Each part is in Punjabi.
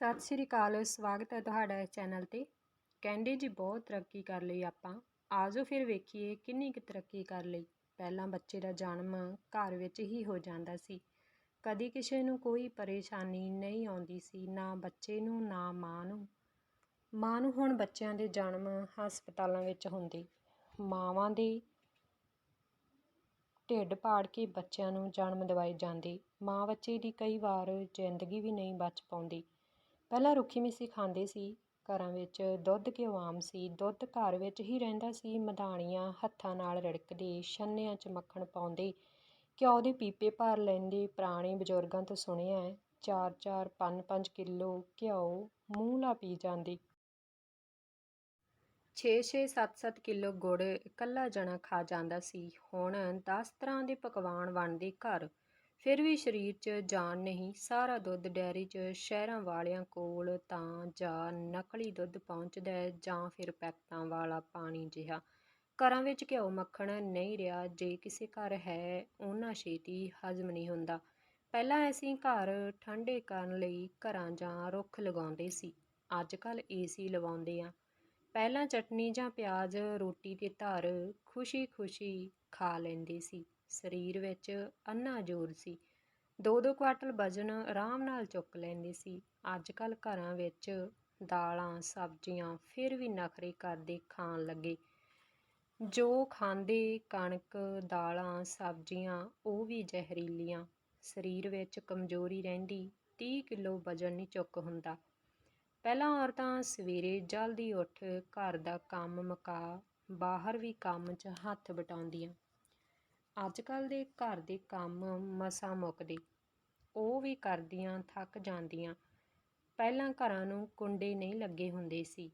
ਸਤਿ ਸ਼੍ਰੀ ਅਕਾਲ, ਸਵਾਗਤ ਹੈ ਤੁਹਾਡਾ ਇਸ ਚੈਨਲ ਤੇ। ਕਹਿੰਦੇ ਜੀ ਬਹੁਤ ਤਰੱਕੀ ਕਰ ਲਈ ਆਪਾਂ। ਆਜੋ ਫਿਰ ਵੇਖੀਏ ਕਿੰਨੀ ਕੁ ਤਰੱਕੀ ਕਰ ਲਈ। ਪਹਿਲਾਂ ਬੱਚੇ ਦਾ ਜਨਮ ਘਰ ਵਿੱਚ ਹੀ ਹੋ ਜਾਂਦਾ ਸੀ। ਕਦੀ ਕਿਸੇ ਨੂੰ ਕੋਈ ਪਰੇਸ਼ਾਨੀ ਨਹੀਂ ਆਉਂਦੀ ਸੀ, ਨਾ ਬੱਚੇ ਨੂੰ, ਨਾ ਮਾਂ ਨੂੰ। ਮਾਂ ਨੂੰ ਹੁਣ ਬੱਚਿਆਂ ਦੇ ਜਨਮ ਹਸਪਤਾਲਾਂ ਵਿੱਚ ਹੁੰਦੇ। ਮਾਵਾਂ ਦੇ ਢਿੱਡ ਪਾੜ ਕੇ ਬੱਚਿਆਂ ਨੂੰ ਜਨਮ ਦਿਵਾਏ ਜਾਂਦੇ। ਮਾਂ ਬੱਚੇ ਦੀ ਕਈ ਵਾਰ ਜ਼ਿੰਦਗੀ ਵੀ ਨਹੀਂ ਬਚ ਪਾਉਂਦੀ। ਪਹਿਲਾਂ ਰੁੱਖੀ ਮਿੱਸੀ ਖਾਂਦੇ ਸੀ, ਘਰਾਂ ਵਿੱਚ ਦੁੱਧ ਘਿਓ ਆਮ ਸੀ, ਦੁੱਧ ਘਰ ਵਿੱਚ ਹੀ ਰਹਿੰਦਾ ਸੀ, ਮਧਾਣੀਆਂ ਹੱਥਾਂ ਨਾਲ ਰਿੜਕਦੇ, ਛੰਨਿਆਂ 'ਚ ਮੱਖਣ ਪਾਉਂਦੇ, ਘਿਓ ਦੇ ਪੀਪੇ ਭਰ ਲੈਂਦੇ, ਪੁਰਾਣੇ ਬਜ਼ੁਰਗਾਂ ਤੋਂ ਸੁਣਿਆ ਚਾਰ ਚਾਰ, ਪੰਜ ਪੰਜ ਕਿਲੋ ਘਿਓ ਮੂੰਹ ਲਾ ਪੀ ਜਾਂਦੇ। 6-6 7-7 ਕਿਲੋ ਗੁੜ ਇਕੱਲਾ ਜਣਾ ਖਾ ਜਾਂਦਾ ਸੀ, ਹੁਣ 10 ਤਰ੍ਹਾਂ ਦੇ ਪਕਵਾਨ ਬਣਦੇ ਘਰ। ਫਿਰ ਵੀ ਸਰੀਰ 'ਚ ਜਾਨ ਨਹੀਂ, ਸਾਰਾ ਦੁੱਧ ਡੈਰੀ 'ਚ, ਸ਼ਹਿਰਾਂ ਵਾਲਿਆਂ ਕੋਲ ਤਾਂ ਜਾਂ ਨਕਲੀ ਦੁੱਧ ਪਹੁੰਚਦਾ ਜਾਂ ਫਿਰ ਪੈਕਟਾਂ ਵਾਲਾ ਪਾਣੀ ਜਿਹਾ। ਘਰਾਂ ਵਿੱਚ ਘਿਓ ਮੱਖਣ ਨਹੀਂ ਰਿਹਾ, ਜੇ ਕਿਸੇ ਘਰ ਹੈ ਉਹਨਾਂ ਛੇਤੀ ਹਜ਼ਮ ਨਹੀਂ ਹੁੰਦਾ। ਪਹਿਲਾਂ ਅਸੀਂ ਘਰ ਠੰਡੇ ਕਰਨ ਲਈ ਘਰਾਂ ਜਾਂ ਰੁੱਖ ਲਗਾਉਂਦੇ ਸੀ ਅੱਜ ਕੱਲ ਏਸੀ ਲਵਾਉਂਦੇ ਆ ਪਹਿਲਾਂ ਚਟਨੀ ਜਾਂ ਪਿਆਜ਼ ਰੋਟੀ ਤੇ ਧਰ ਖੁਸ਼ੀ-ਖੁਸ਼ੀ ਖਾ ਲੈਂਦੇ ਸੀ। ਸਰੀਰ ਵਿੱਚ ਅੰਨਾ ਜ਼ੋਰ ਸੀ। ਦੋ ਦੋ ਕੁਆਟਲ ਵਜ਼ਨ ਆਰਾਮ ਨਾਲ ਚੁੱਕ ਲੈਂਦੇ ਸੀ। ਅੱਜ ਕੱਲ ਘਰਾਂ ਵਿੱਚ ਦਾਲਾਂ, ਸਬਜ਼ੀਆਂ ਫਿਰ ਵੀ ਨਖਰੇ ਕਰਦੇ ਖਾਣ ਲੱਗੇ। ਜੋ ਖਾਂਦੇ ਕਣਕ, ਦਾਲਾਂ, ਸਬਜ਼ੀਆਂ, ਉਹ ਵੀ ਜ਼ਹਿਰੀਲੀਆਂ। ਸਰੀਰ ਵਿੱਚ ਕਮਜ਼ੋਰੀ ਰਹਿੰਦੀ 30 ਕਿਲੋ ਵਜ਼ਨ ਨਹੀਂ ਚੁੱਕ ਹੁੰਦਾ। ਪਹਿਲਾਂ ਔਰਤਾਂ ਸਵੇਰੇ ਜਲਦੀ ਉੱਠ ਘਰ ਦਾ ਕੰਮ ਮੁਕਾ, ਬਾਹਰ ਵੀ ਕੰਮ 'ਚ ਹੱਥ ਵਟਾਉਂਦੀਆਂ। ਅੱਜ ਕੱਲ ਦੇ ਘਰ ਦੇ ਕੰਮ ਮਸਾਂ ਮੁੱਕਦੇ। ਉਹ ਵੀ ਕਰਦੀਆਂ, ਥੱਕ ਜਾਂਦੀਆਂ। ਪਹਿਲਾਂ ਘਰਾਂ ਨੂੰ ਕੁੰਡੇ ਨਹੀਂ ਲੱਗੇ ਹੁੰਦੇ ਸੀ।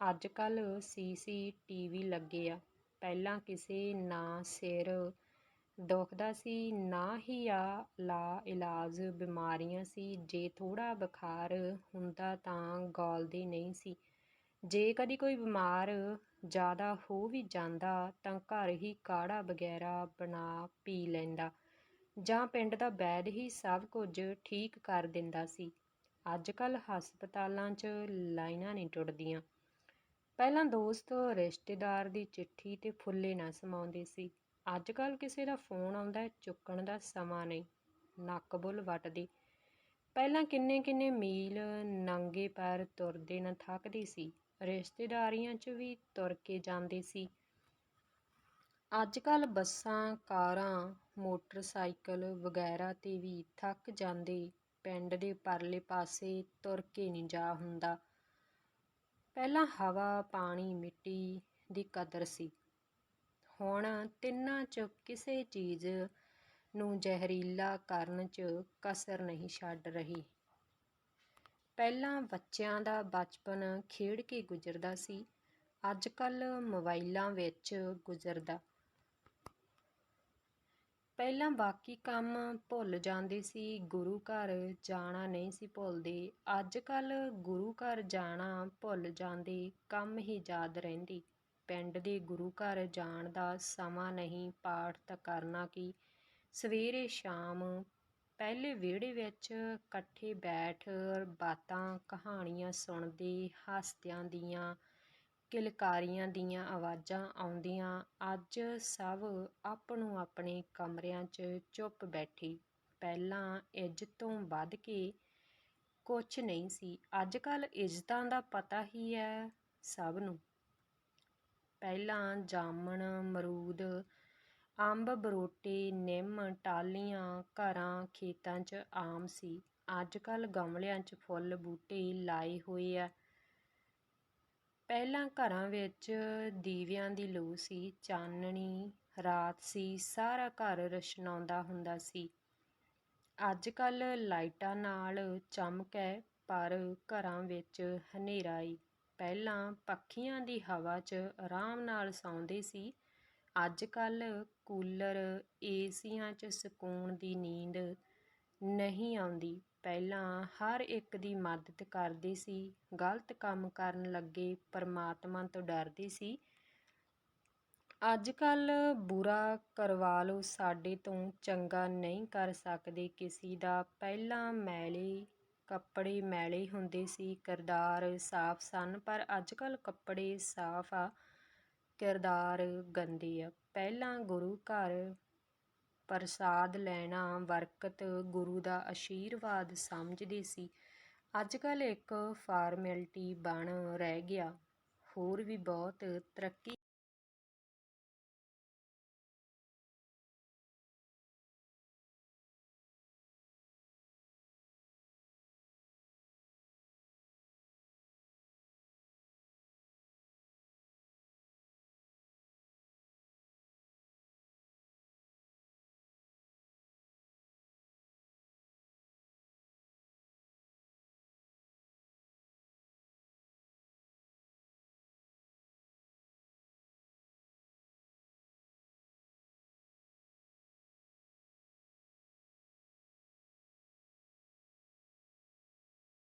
ਅੱਜ ਕੱਲ ਸੀਸੀ ਟੀਵੀ ਲੱਗੇ ਆ। ਪਹਿਲਾਂ ਕਿਸੇ ਨਾ ਸਿਰ ਦੁਖਦਾ ਸੀ, ਨਾ ਹੀ ਆ ਲਾ ਇਲਾਜ। ਬਿਮਾਰੀਆਂ ਸੀ। ਜੇ ਥੋੜਾ ਬੁਖਾਰ ਹੁੰਦਾ ਤਾਂ ਗੋਲਦੇ ਨਹੀਂ ਸੀ। ਜੇ ਕਦੀ ਕੋਈ ਬਿਮਾਰ ਜ਼ਿਆਦਾ ਹੋ ਵੀ ਜਾਂਦਾ ਤਾਂ ਘਰ ਹੀ ਕਾੜਾ ਵਗੈਰਾ ਬਣਾ ਪੀ ਲੈਂਦਾ ਜਾਂ ਪਿੰਡ ਦਾ ਵੈਦ ਹੀ ਸਭ ਕੁਝ ਠੀਕ ਕਰ ਦਿੰਦਾ ਸੀ। ਅੱਜ ਕੱਲ ਹਸਪਤਾਲਾਂ 'ਚ ਲਾਈਨਾਂ ਨਹੀਂ ਟੁੱਟਦੀਆਂ। ਪਹਿਲਾਂ ਦੋਸਤ ਰਿਸ਼ਤੇਦਾਰ ਦੀ ਚਿੱਠੀ ਤੇ ਫੁੱਲੇ ਨਾ ਸਮਾਉਂਦੇ ਸੀ। ਅੱਜ ਕੱਲ ਕਿਸੇ ਦਾ ਫੋਨ ਆਉਂਦਾ ਚੁੱਕਣ ਦਾ ਸਮਾਂ ਨਹੀਂ, ਨੱਕ ਬੁੱਲ ਵੱਟਦੇ। ਪਹਿਲਾਂ ਕਿੰਨੇ ਕਿੰਨੇ ਮੀਲ ਨੰਗੇ ਪੈਰ ਤੁਰਦੇ ਨਾ ਥੱਕਦੇ ਸੀ। ਰਿਸ਼ਤੇਦਾਰੀਆਂ 'ਚ ਵੀ ਤੁਰ ਕੇ ਜਾਂਦੇ ਸੀ। ਅੱਜ ਕੱਲ ਬੱਸਾਂ, ਕਾਰਾਂ, ਮੋਟਰਸਾਈਕਲ ਵਗੈਰਾ ਤੇ ਵੀ ਥੱਕ ਜਾਂਦੇ ਪਿੰਡ ਦੇ ਪਰਲੇ ਪਾਸੇ ਤੁਰ ਕੇ ਨਹੀਂ ਜਾ ਹੁੰਦਾ। ਪਹਿਲਾਂ ਹਵਾ, ਪਾਣੀ, ਮਿੱਟੀ ਦੀ ਕਦਰ ਸੀ। ਹੁਣ ਤਿੰਨਾਂ 'ਚ ਕਿਸੇ ਚੀਜ਼ ਨੂੰ ਜ਼ਹਿਰੀਲਾ ਕਰਨ 'ਚ ਕਸਰ ਨਹੀਂ ਛੱਡ ਰਹੀ। ਪਹਿਲਾਂ ਬੱਚਿਆਂ ਦਾ ਬਚਪਨ ਖੇਡ ਕੇ ਗੁਜ਼ਰਦਾ ਸੀ ਅੱਜ ਕੱਲ੍ਹ ਮੋਬਾਈਲਾਂ ਵਿੱਚ ਗੁਜ਼ਰਦਾ। ਪਹਿਲਾਂ ਬਾਕੀ ਕੰਮ ਭੁੱਲ ਜਾਂਦੇ ਸੀ, ਗੁਰੂ ਘਰ ਜਾਣਾ ਨਹੀਂ ਸੀ ਭੁੱਲਦੇ। ਅੱਜ ਕੱਲ੍ਹ ਗੁਰੂ ਘਰ ਜਾਣਾ ਭੁੱਲ ਜਾਂਦੇ, ਕੰਮ ਹੀ ਯਾਦ ਰਹਿੰਦੀ। ਪਿੰਡ ਦੇ ਗੁਰੂ ਘਰ ਜਾਣ ਦਾ ਸਮਾਂ ਨਹੀਂ, ਪਾਠ ਤਾਂ ਕਰਨਾ ਕੀ? ਸਵੇਰੇ ਸ਼ਾਮ ਪਹਿਲੇ ਵਿਹੜੇ ਵਿੱਚ ਇਕੱਠੇ ਬੈਠ ਬਾਤਾਂ, ਕਹਾਣੀਆਂ ਸੁਣਦੇ, ਹੱਸਦਿਆਂ ਦੀਆਂ, ਕਿਲਕਾਰੀਆਂ ਦੀਆਂ ਆਵਾਜ਼ਾਂ ਆਉਂਦੀਆਂ। ਅੱਜ ਸਭ ਆਪਣੋ ਆਪਣੇ ਕਮਰਿਆਂ 'ਚ ਚੁੱਪ ਬੈਠੀ। ਪਹਿਲਾਂ ਇੱਜ਼ਤੋਂ ਵੱਧ ਕੇ ਕੁਛ ਨਹੀਂ ਸੀ। ਅੱਜ ਕੱਲ ਇੱਜ਼ਤਾਂ ਦਾ ਪਤਾ ਹੀ ਹੈ ਸਭ ਨੂੰ। ਪਹਿਲਾਂ ਜਾਮਣ ਮਰੂਦ ਅੰਬ, ਬਰੋਟੇ, ਨਿੰਮ, ਟਾਹਲੀਆਂ ਘਰਾਂ ਖੇਤਾਂ 'ਚ ਆਮ ਸੀ। ਅੱਜ ਕੱਲ੍ਹ ਗਮਲਿਆਂ 'ਚ ਫੁੱਲ ਬੂਟੇ ਲਾਏ ਹੋਏ ਆ। ਪਹਿਲਾਂ ਘਰਾਂ ਵਿੱਚ ਦੀਵਿਆਂ ਦੀ ਲੋ ਸੀ, ਚਾਨਣੀ, ਰਾਤ ਸੀ, ਸਾਰਾ ਘਰ ਰਸ਼ਨਾਉਂਦਾ ਹੁੰਦਾ ਸੀ। ਅੱਜ ਕੱਲ੍ਹ ਲਾਈਟਾਂ ਨਾਲ ਚਮਕ ਹੈ ਪਰ ਘਰਾਂ ਵਿੱਚ ਹਨੇਰਾ ਈ। ਪਹਿਲਾਂ ਪੱਖੀਆਂ ਦੀ ਹਵਾ 'ਚ ਆਰਾਮ ਨਾਲ ਸੌਂਦੇ ਸੀ ਅੱਜ ਕੱਲ੍ਹ ਕੂਲਰ ਏਸੀਆਂ 'ਚ ਸਕੂਨ ਦੀ ਨੀਂਦ ਨਹੀਂ ਆਉਂਦੀ। ਪਹਿਲਾਂ ਹਰ ਇੱਕ ਦੀ ਮਦਦ ਕਰਦੇ ਸੀ, ਗਲਤ ਕੰਮ ਕਰਨ ਲੱਗੇ ਪਰਮਾਤਮਾ ਤੋਂ ਡਰਦੇ ਸੀ। ਅੱਜ ਕੱਲ੍ਹ ਬੁਰਾ ਕਰਵਾ ਲਓ ਸਾਡੇ ਤੋਂ ਚੰਗਾ ਨਹੀਂ ਕਰ ਸਕਦੇ। ਕਿਸੇ ਦਾ ਪਹਿਲਾਂ ਮੈਲੇ, ਕੱਪੜੇ ਮੈਲੇ ਹੁੰਦੇ ਸੀ, ਕਿਰਦਾਰ ਸਾਫ਼ ਸਨ, ਪਰ ਅੱਜ ਕੱਲ੍ਹ ਕੱਪੜੇ ਸਾਫ਼ ਆ। ਕਿਰਦਾਰ ਗੰਦੇ ਆ। ਪਹਿਲਾਂ ਗੁਰੂ ਘਰ ਪ੍ਰਸਾਦ ਲੈਣਾ ਬਰਕਤ ਗੁਰੂ ਦਾ ਆਸ਼ੀਰਵਾਦ ਸਮਝਦੇ ਸੀ। ਅੱਜ ਕੱਲ੍ਹ ਇੱਕ ਫਾਰਮੈਲਿਟੀ ਬਣ ਰਹਿ ਗਿਆ। ਹੋਰ ਵੀ ਬਹੁਤ ਤਰੱਕੀ